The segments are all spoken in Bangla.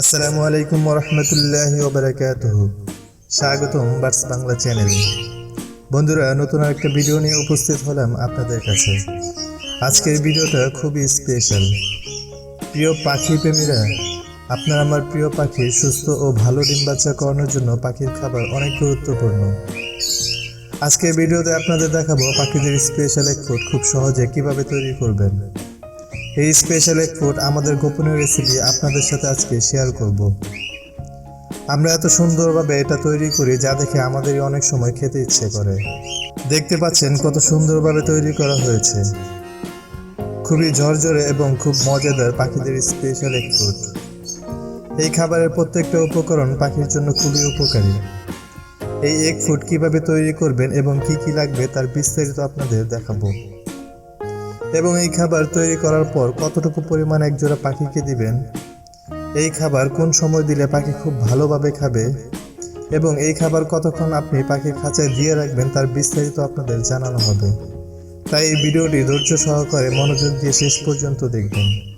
আসসালামু আলাইকুম ওরহমতুল্লাহি ওবরাকাতুহ। স্বাগতম বার্স বাংলা চ্যানেলে। বন্ধুরা, নতুন একটা ভিডিও নিয়ে উপস্থিত হলাম আপনাদের কাছে। আজকের ভিডিওটা খুবই স্পেশাল প্রিয় পাখি প্রেমীরা, আপনার আমার প্রিয় পাখি সুস্থ ও ভালো ডিম বাচ্চা করানোর জন্য পাখির খাবার অনেক গুরুত্বপূর্ণ। আজকের ভিডিওতে আপনাদের দেখাবো পাখিদের স্পেশাল এক ফুড খুব সহজে কীভাবে তৈরি করবেন। এই স্পেশাল এক ফুড আমাদের গোপনীয় রেসিপি আপনাদের সাথে আজকে শেয়ার করব। আমরা এত সুন্দরভাবে এটা তৈরি করি যা দেখে আমাদেরই অনেক সময় খেতে ইচ্ছে করে। দেখতে পাচ্ছেন কত সুন্দরভাবে তৈরি করা হয়েছে। খুবই ঝরঝরে এবং খুব মজাদার পাখিদের স্পেশাল এক ফুড এই খাবারের প্রত্যেকটা উপকরণ পাখির জন্য খুবই উপকারী। এই এক ফুড কীভাবে তৈরি করবেন এবং কি কি লাগবে তার বিস্তারিত আপনাদের দেখাবো। এবং এই খাবার তৈরি করার পর কতটুকু পরিমাণ একজোড়া পাখিকে দিবেন? এই খাবার কোন সময় দিলে পাখি খুব ভালোভাবে খাবে? এবং এই খাবার কতক্ষণ আপনি পাখির খাঁচায় দিয়ে রাখবেন তার বিস্তারিত আপনাদের জানানো হবে। তাই এই ভিডিওটি ধৈর্য সহকারে মনোযোগ দিয়ে শেষ পর্যন্ত দেখবেন।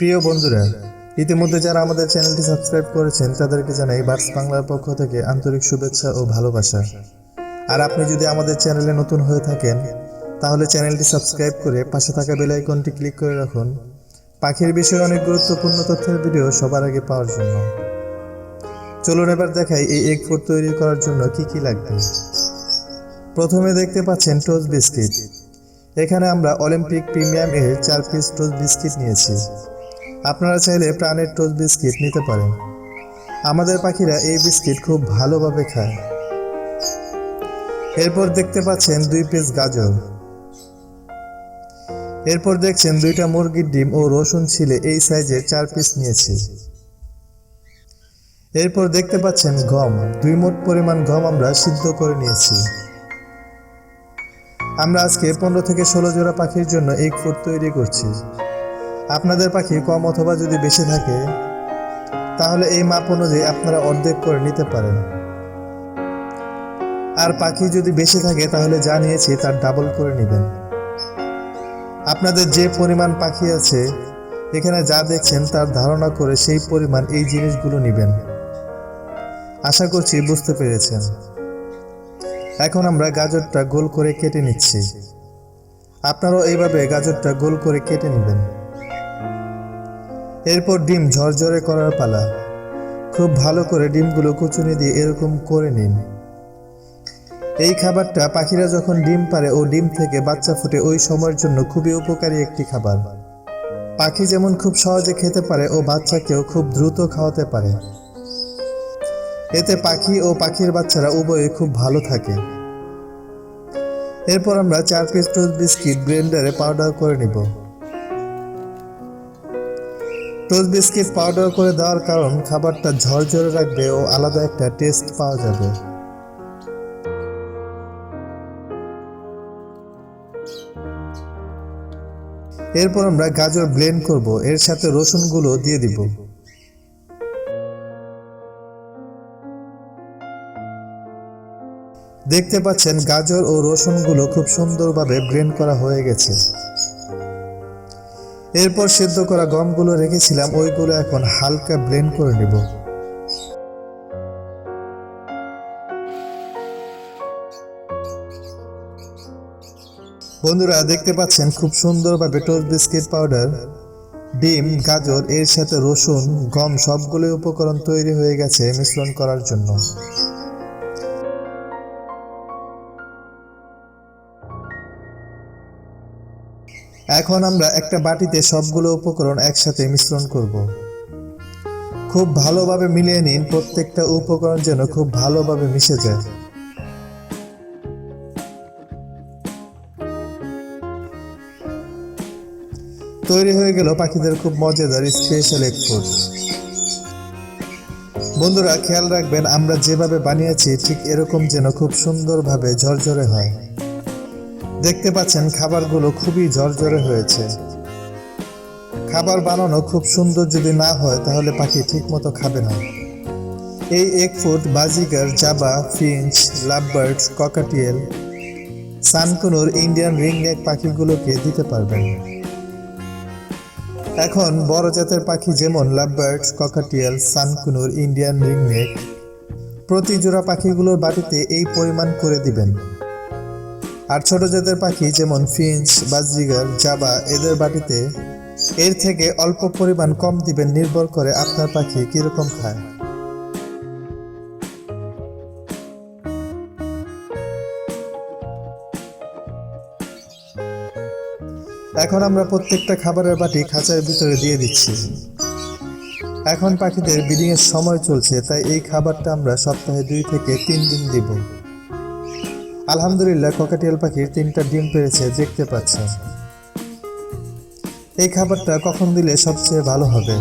প্রিয় বন্ধুরা, ইতিমধ্যে যারা আমাদের চ্যানেলটি সাবস্ক্রাইব করেছেন, তাদেরকে জানাই বার্স বাংলার পক্ষ থেকে আন্তরিক শুভেচ্ছা ও ভালোবাসা। আর আপনি যদি আমাদের চ্যানেলে নতুন হয়ে থাকেন, তাহলে চ্যানেলটি সাবস্ক্রাইব করে পাশে থাকা বেল আইকনটি ক্লিক করে রাখুন। পাখির বিষয়ে অনেক গুরুত্বপূর্ণ তথ্যের ভিডিও সবার আগে পাওয়ার জন্য। চলুন এবার দেখাই এই এগ ফুড তৈরি করার জন্য কি কি লাগবে। প্রথমে দেখতে পাচ্ছেন টোস্ট বিস্কিট এখানে আমরা অলিম্পিক প্রিমিয়াম এর চার পিস টোস্ট বিস্কিট নিয়েছি। আপনারা চাইলে প্রাণের টোস্ট বিস্কিট নিতে পারেন। আমাদের পাখিরা এই বিস্কিট খুব ভালোভাবে খায়। এরপর দেখতে পাচ্ছেন দুই পিস গাজর। এরপর দেখছেন দুইটা মুরগির ডিম ও রসুন ছিলে এই সাইজের চার পিস নিয়েছি। এরপর দেখতে পাচ্ছেন গম। দুই মোট পরিমাণ গম আমরা সিদ্ধ করে নিয়েছি। আমরা আজকে পনেরো থেকে ষোলো জোড়া পাখির জন্য এগ ফুড তৈরি করছি। আপনাদের পাখি কম অথবা যদি বেশি থাকে, তাহলে এই মাপ অনুযায়ী আপনারা অর্ধেক করে নিতে পারেন। আর পাখি যদি বেশি থাকে, তাহলে যা নিয়েছি তার ডাবল করে নেবেন। আপনাদের যে পরিমাণ পাখি আছে, এখানে যা দেখছেন তার ধারণা করে সেই পরিমাণ এই জিনিসগুলো নেবেন। আশা করছি বুঝতে পেরেছেন। এখন আমরা গাজরটা গোল করে কেটে নিচ্ছি। আপনারাও এইভাবে গাজরটা গোল করে কেটে নেবেন। এরপর ডিম ঝরঝরে করার পালা। খুব ভালো করে ডিমগুলো কুচুনি দিয়ে এরকম করে নিন। এই খাবারটা পাখিরা যখন ডিম পারে, ও ডিম থেকে বাচ্চা ফুটে ওই সময়ের জন্য খুবই উপকারী একটি খাবার। পাখি যেমন খুব সহজে খেতে পারে, ও বাচ্চাকেও খুব দ্রুত খাওয়াতে পারে। এতে পাখি ও পাখির বাচ্চারা উভয়ে খুব ভালো থাকে। এরপর আমরা চার পিস টোস্ট বিস্কিট ব্লেন্ডারে পাউডার করে নিব। টোস্ট বিস্কিট পাউডার করে দেওয়ার কারণ খাবারটা ঝরঝরে রাখবে ও আলাদা একটা টেস্ট পাওয়া যাবে। এরপর আমরা গাজর ব্লেন্ড করব, এর সাথে রসুনগুলো দিয়ে দিব। দেখতে পাচ্ছেন গাজর ও রসুনগুলো খুব সুন্দরভাবে ব্লেন্ড করা হয়ে গেছে। এরপর সেদ্ধ করা গমগুলো রেখেছিলাম, ওইগুলো এখন হালকা ব্লেন্ড করে নেব। বন্ধুরা, দেখতে পাচ্ছেন খুব সুন্দরভাবে টোস্ট বিস্কিট পাউডার, ডিম, গাজর, এর সাথে রসুন, গম সবগুলো উপকরণ তৈরি হয়ে গেছে মিশ্রণ করার জন্য। এখন আমরা একটা বাটিতে সবগুলো উপকরণ একসাথে মিশ্রণ করব। খুব ভালোভাবে মিলিয়ে নিন, প্রত্যেকটা উপকরণ যেন খুব ভালোভাবে মিশে যায়। তৈরি হয়ে গেল পাখিদের খুব মজাদার স্পেশাল এক ফুড বন্ধুরা, খেয়াল রাখবেন, আমরা যেভাবে বানিয়েছি, ঠিক এরকম যেন খুব সুন্দরভাবে ঝরঝরে হয়। দেখতে পাচ্ছেন খাবারগুলো খুবই ঝরঝরে হয়েছে। খাবার বানানো খুব সুন্দর যদি না হয়, তাহলে পাখি ঠিক মতো খাবে না। এই এক foot budgerigar, Java, finch, lovebird, cockatiel, sun conure, Indian ringneck পাখিগুলোকে দিতে পারবেন। এখন বড় জাতের পাখি যেমন lovebird, cockatiel, sun conure, Indian ringneck প্রতি জোড়া পাখিগুলোর বাটিতে এই পরিমাণ করে দিবেন। আর ছোট জাতের পাখি যেমন ফিঞ্চ বাজরিগার জাবা এদের বাটিতে এর থেকে অল্প পরিমাণ কম দিবেন, নির্ভর করে আপনার পাখি কীরকম খায়। এখন আমরা প্রত্যেকটা খাবারের বাটি খাঁচার ভিতরে দিয়ে দিচ্ছি। এখন পাখিদের ব্রিডিং এর সময় চলছে, তাই এই খাবারটা আমরা সপ্তাহে দুই থেকে তিন দিন দিব। আলহামদুলিল্লাহ ককাটিয়াল পাখির তিনটা ডিম পেরেছে দেখতে পাচ্ছেন। এই খাবারটা কখন দিলে সবচেয়ে ভালো হবে?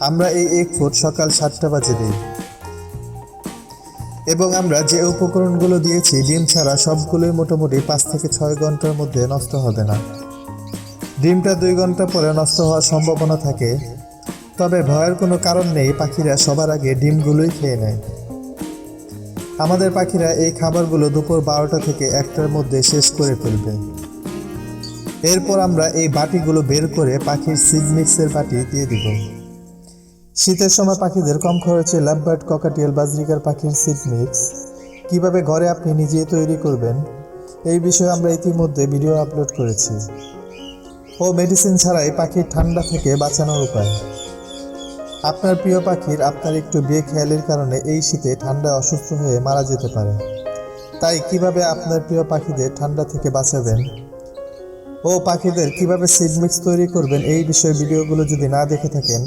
আমরা এই এক ফুট সকাল সাতটা বাজে দিই। এবং আমরা যে উপকরণগুলো দিয়েছি, ডিম ছাড়া সবগুলোই মোটামুটি পাঁচ থেকে ছয় ঘণ্টার মধ্যে নষ্ট হবে না। ডিমটা দুই ঘণ্টা পরে নষ্ট হওয়ার সম্ভাবনা থাকে। তবে ভয়ের কোনো কারণ নেই, পাখিরা সবার আগে ডিমগুলোই খেয়ে নেয়। আমাদের পাখিরা এই খাবারগুলো দুপুর বারোটা থেকে একটার মধ্যে শেষ করে ফেলবে। এরপর আমরা এই বাটিগুলো বের করে পাখির সিড মিক্সের বাটি দিয়ে দিব। শীতের সময় পাখিদের কম খরচে লাভবার্ড, ককাটিয়াল, বাজরিকার পাখির সিড মিক্স কীভাবে ঘরে আপনি নিজেই তৈরি করবেন, এই বিষয়ে আমরা ইতিমধ্যে ভিডিও আপলোড করেছি। ও মেডিসিন ছাড়াই পাখির ঠান্ডা থেকে বাঁচানোর উপায়। আপনার প্রিয় পাখির আপনার একটু বেখেয়ালের কারণে এই শীতে ঠান্ডায় অসুস্থ হয়ে মারা যেতে পারে। তাই কীভাবে আপনার প্রিয় পাখিদের ঠান্ডা থেকে বাঁচাবেন? ও পাখিদের কীভাবে সিড মিক্স তৈরি করবেন এই বিষয়ে ভিডিওগুলো যদি না দেখে থাকেন,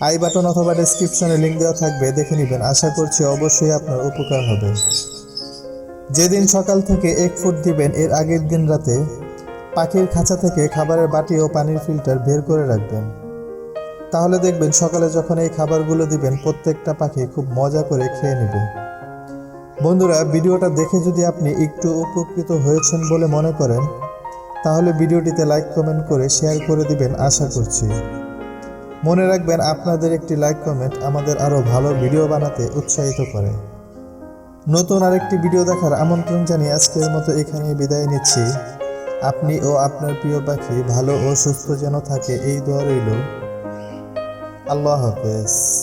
আই বাটন অথবা ডেসক্রিপশনে লিঙ্ক দেওয়া থাকবে, দেখে নেবেন। আশা করছি অবশ্যই আপনার উপকার হবে। যেদিন সকাল থেকে এক ফুট দিবেন, এর আগের দিন রাতে পাখির খাঁচা থেকে খাবারের বাটি ও পানির ফিল্টার বের করে রাখবেন। তাহলে দেখবেন সকালে যখন এই খাবারগুলো দিবেন, প্রত্যেকটা পাখি খুব মজা করে খেয়ে নেবে। বন্ধুরা, ভিডিওটা দেখে যদি আপনি একটু উপকৃত হয়েছেন বলে মনে করেন, তাহলে ভিডিওটিতে লাইক কমেন্ট করে শেয়ার করে দিবেন আশা করছি। মনে রাখবেন, আপনাদের একটি লাইক কমেন্ট আমাদের আরও ভালো ভিডিও বানাতে উৎসাহিত করে। নতুন আরেকটি ভিডিও দেখার আমন্ত্রণ জানিয়ে আজকের মতো এখানেই বিদায় নিচ্ছি। আপনি ও আপনার প্রিয় পাখি ভালো ও সুস্থ যেন থাকে, এই দোয়া রইল। আল্লাহ হাফেজ।